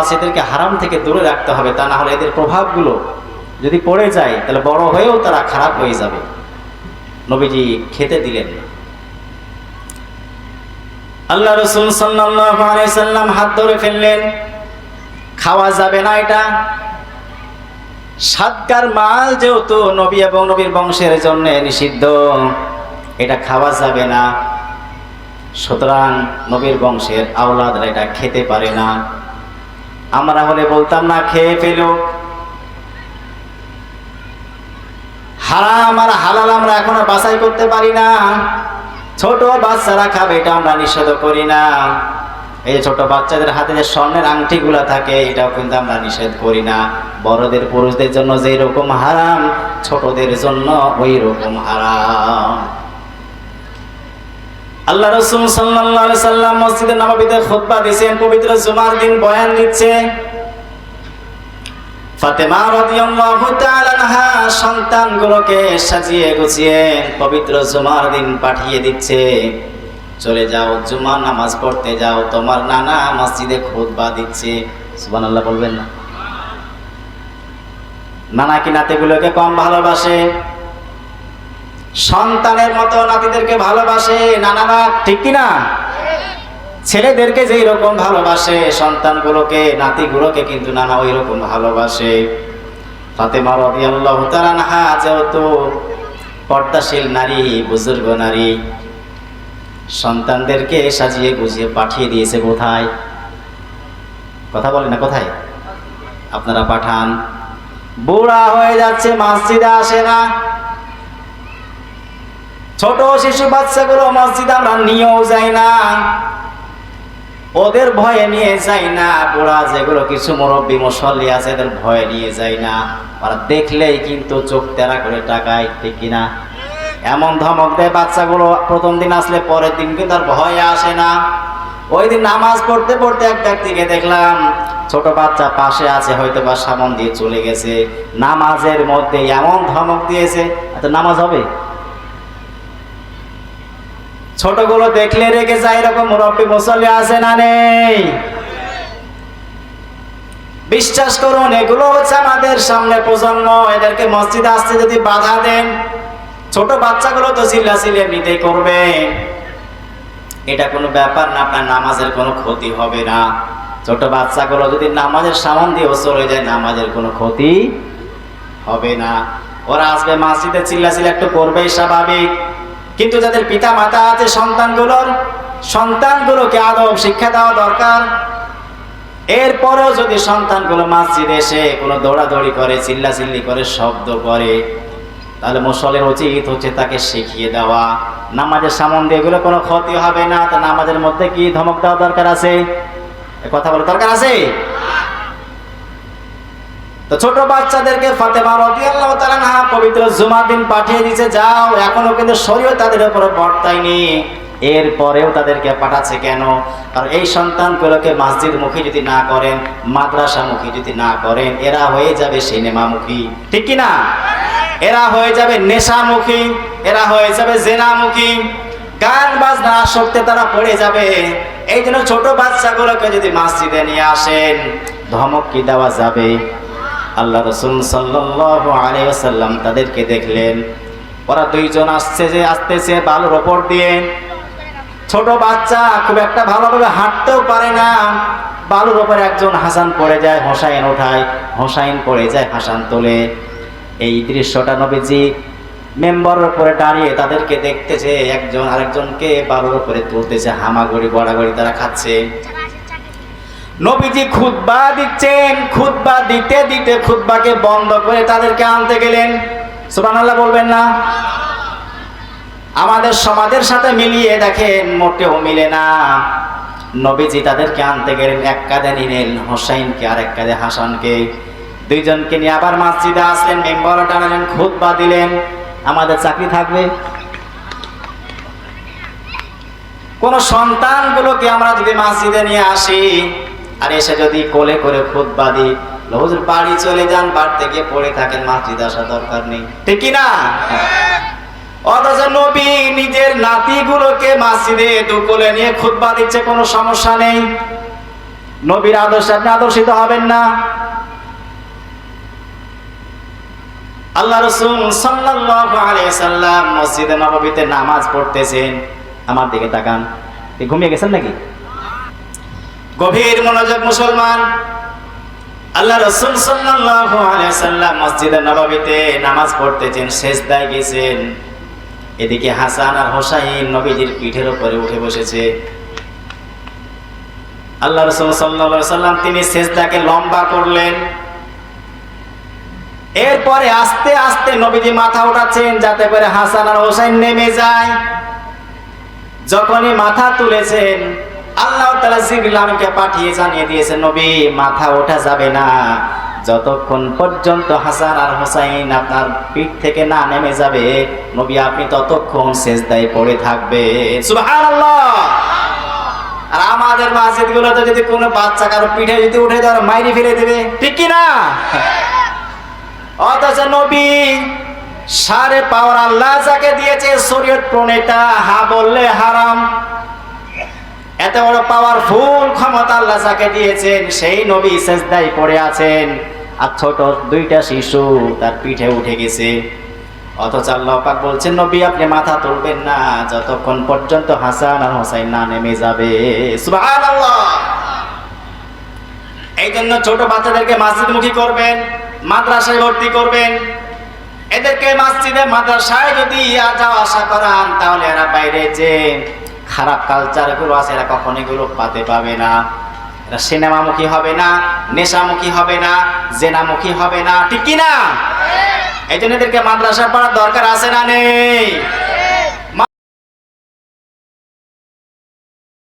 আছে এদেরকে হারাম থেকে দূরে রাখতে হবে, তা না হলে এদের প্রভাবগুলো যদি পড়ে যায়, তাহলে বড় হয়েও তারা খারাপ হয়ে যাবে। নবীজি খেতে দিলেন আল্লাহ রসুল সাল্লাম হাত ধরে ফেললেন, খাওয়া যাবে না এটা। সাতকার মাল যেহেতু নবী এবং নবীর বংশের জন্য নিষিদ্ধ, এটা খাওয়া যাবে না। সুতরাং নবীর বংশের আওলাদরা এটা খেতে পারে না। আমরা হলে বলতাম, না, খেয়ে ফেলো। হারাম আর হালাল আমরা এখনও বাছাই করতে পারি না। ছোট বাচ্চারা খাবে এটা আমরা নিষেধ করি না। এই ছোট বাচ্চাদের হাতে যে স্বর্ণের আংটিগুলো থাকে, এটাও কিন্তু আমরা নিষেধ করি না। বড়দের পুরুষদের জন্য যেই রকম হারাম, ছোটদের জন্য ওই রকম হারাম। আল্লাহ রসুল সাল্লাল্লাহু সাল্লাম মসজিদে নববীতে খুতবা দিয়েছেন, পবিত্র জুমার দিন বয়ান দিচ্ছে। সাজিয়ে গুছিয়ে পবিত্র জুমার দিন পাঠিয়ে দিচ্ছে। চলে যাও, জুমার নামাজ পড়তে যাও, তোমার নানা মসজিদে খুতবা দিচ্ছে। নানা কি নাতিগুলোকে কম ভালোবাসে। সন্তানের মতো নাতিদেরকে ভালোবাসে নানারা ঠিক কিনা ছেলেদেরকে যেই রকম ভালোবাসে, সন্তানগুলোকে, নাতিগুলোকে কিন্তু নানা ওই রকম ভালোবাসে। ফাতেমা রাদিয়াল্লাহু আনহা যেহেতু পর্দাশীল নারী, বুজুর্গ নারী, সন্তানদেরকে সাজিয়ে গুছিয়ে পাঠিয়ে দিয়েছে কোথায়? কথা বলে না, কোথায়? আপনারা পাঠান। বুড়া হয়ে যাচ্ছে, মসজিদে আসে না। ছোট শিশু বাচ্চাগুলো মসজিদ আমরা নিয়েও যাই না। ওদের ভয়ে নিয়ে যাই না। বুড়া যেগুলো কিছু মুরব্বী মুসল্লি আছে, এদের ভয়ে নিয়ে যাই না। ওরা দেখলেই কিন্তু চোখ তেরা করে টাকায় ঠিক কিনা? এমন ধমক দেয় বাচ্চাগুলো, প্রথম দিন আসলে পরের দিন কিন্তু আর ভয়ে আসে না। ওই দিন নামাজ পড়তে পড়তে এক ব্যক্তিকে দেখলাম, ছোট বাচ্চা পাশে আছে হয়তো বা সামন দিয়ে চলে গেছে। নামাজের মধ্যে এমন ধমক দিয়েছে, এত নামাজ হবে? ছোটগুলো দেখলে রেখে যায় এরকম মুরব্বী মুসল্লি আছে না নেই? বিশ্বাস করুন, এগুলো হচ্ছে আমাদের সামনে প্রজন্ম। এদেরকে মসজিদে আসতে যদি বাধা দেন, ছোট বাচ্চাগুলো তো চিল্লাচিল্লি এমনিতেই করবে। এটা কোনো ব্যাপার না, আপনার নামাজের কোনো ক্ষতি হবে না। ছোট বাচ্চাগুলো যদি নামাজের সামন দিয়েও চলে যায়, নামাজের কোনো ক্ষতি হবে না। ওরা আসবে মসজিদে চিল্লাচিল্লি একটু করবেই স্বাভাবিক। কিন্তু যাদের পিতা মাতা আছে, সন্তানগুলোর, সন্তানগুলোকে আদব শিক্ষা দেওয়া দরকার? এরপরেও যদি সন্তানগুলো মসজিদে এসে কোনো দৌড়াদৌড়ি করে, চিল্লাচিল্লি করে, শব্দ করে, তাহলে মুসলের উচিত হচ্ছে তাকে শিখিয়ে দেওয়া। নামাজের সামন দিয়ে এগুলো কোনো ক্ষতি হবে না। তা নামাজের মধ্যে কি ধমক দেওয়া দরকার আছে? কথা বলার দরকার আছে? তো ছোট বাচ্চাদেরকে ফাতেমা রাদিয়াল্লাহু তাআলা আনহা পবিত্র জুমার দিন পাঠিয়ে দিয়েছে, যাও, এখনও কিন্তু শরীয়ত তাদের উপরে বর্তায়নি। এরপরেও তাদেরকে পাঠাচ্ছে কেন? কারণ এই সন্তানগুলোকে মসজিদ মুখী যদি না করেন, মাদ্রাসা মুখী যদি না করেন, এরা হয়ে যাবে সিনেমামুখী ঠিক কি না এরা হয়ে যাবে নেশামুখী এরা হয়ে যাবে জেনামুখী গান, বাজনা, আসক্তে তারা পড়ে যাবে। এই জন্য ছোট বাচ্চাগুলোকে যদি মসজিদে নিয়ে আসেন, ধমক কি দেওয়া যাবে? আল্লাহ রসুল সাল্লাহ আলাইসাল্লাম তাদেরকে দেখলেন। ওরা দুইজন আসছে যে আসতেছে বালুর ওপর দিয়ে। ছোট বাচ্চা, খুব একটা ভালোভাবে হাঁটতেও পারে না। বালুর ওপরে একজন হাসান পড়ে যায়, হোসাইন ওঠায়। হোসাইন পড়ে যায়, হাসান তোলে। এই দৃশ্যটা নবীজি মেম্বারের উপরে দাঁড়িয়ে তাদেরকে দেখতেছে। একজন আরেকজনকে বালুর উপরে তুলতেছে, হামাগুড়ি, গড়াগড়ি তারা খাচ্ছে। নবীজি খুতবা দিচ্ছেন, খুতবা দিতে দিতে খুতবাকে বন্ধ করে তাদেরকে আনতে গেলেন। সুবহানাল্লাহ বলবেন না? আমাদের সমাজের সাথে মিলিয়ে দেখেন, মোটেও মিলে না। নবীজি তাদেরকে আনতে গেলেন, এক কাঁধে নিলেন, হোসাইনকে আর এক কাঁধে হাসানকে। দুইজনকে নিয়ে আবার মসজিদে আসলেন মেম্বার টানালেন, খুতবা দিলেন। আমাদের চাকরি থাকবে? কোন সন্তানগুলোকে আমরা যদি মসজিদে নিয়ে আসি আর এসে যদি কোলে করে খুতবা দিই হুজুর, বাড়ি চলে যান বাড়ি থেকে পড়ে থাকেন, মসজিদ আসা দরকার নেই। ঠিক না? অথচ নবী নিজের নাতিগুলোকে মসজিদে দু কোলে নিয়ে খুতবা দিচ্ছে কোনো সমস্যা নেই। নবীর আদর্শে আপনি আদর্শিত হবেন না। আল্লাহ রসুল সাল্লাল্লাহু আলাইহি সাল্লাম মসজিদে নববীতে নামাজ পড়তেছেন। আমার দিকে তাকান। ঘুমিয়ে গেছেন নাকি? গভীর মনোযোগ মুসলমান। আল্লাহ রসুল সাল্লাল্লাহু আলাইহি মসজিদে নববীতে নামাজ পড়তেছেন, সেজদায় গেছেন। এদিকে হাসান আর হোসাইন নবীজির পিঠের উপরে উঠে বসেছে। আল্লাহ রসুল সাল্লাল্লাহু সাল্লাম তিনি সেজদাকে লম্বা করলেন। এরপরে আস্তে আস্তে নবীজি মাথা উঠাচ্ছেন যাতে করে হাসান আর হোসাইন নেমে যায়। যখনই মাথা তুলেছেন আল্লাহ তালা জিবরিল পাঠিয়ে জানিয়ে দিয়েছেন নবী, মাথা ওঠা যাবে না। যতক্ষণ পর্যন্ত হাসান আর হোসাইন আপনার পিঠ থেকে না নেমে যাবে, নবী আপনি ততক্ষণ সেজদায় পড়ে থাকবে আর আমাদের মসজিদ গুলোতে যদি কোনো বাচ্চা কারও পিঠে যদি উঠে দেওয়ার মাইরি ফেলে দেবে। ঠিক না অথচ নবী সারে পাওয়ার আল্লাহ যাকে দিয়েছে, শরীয়ত প্রণেতা, হা বললে হারাম। এত বড় পাওয়ারফুল ক্ষমতা আল্লাহ যাকে দিয়েছেন, সেই নবী সেজদাই পড়ে আছেন। আর ছোট দুইটা শিশু তার পিঠে উঠে গেছে। অথচ আল্লাহ পাক বলছেন, নবী, আপনি মাথা তুলবেন না, যতক্ষণ পর্যন্ত হাসান আর হোসাইন না নেমে যাবে। এই জন্য ছোট বাচ্চাদেরকে মসজিদমুখী করবেন, মাদ্রাসায় ভর্তি করবেন। এদেরকে মসজিদে, মাদ্রাসায় যদি যাওয়া আসা করান, তাহলে এরা বাইরে যে খারাপ কালচার এগুলো আছে এরা কখন এগুলো পাতে পাবে না। এরা সিনেমামুখী হবে না নেশামুখী হবে না জেনামুখী হবে না ঠিক কিনা? এই জন্য এদেরকে মাদ্রাসা পড়ার দরকার আছে না নেই?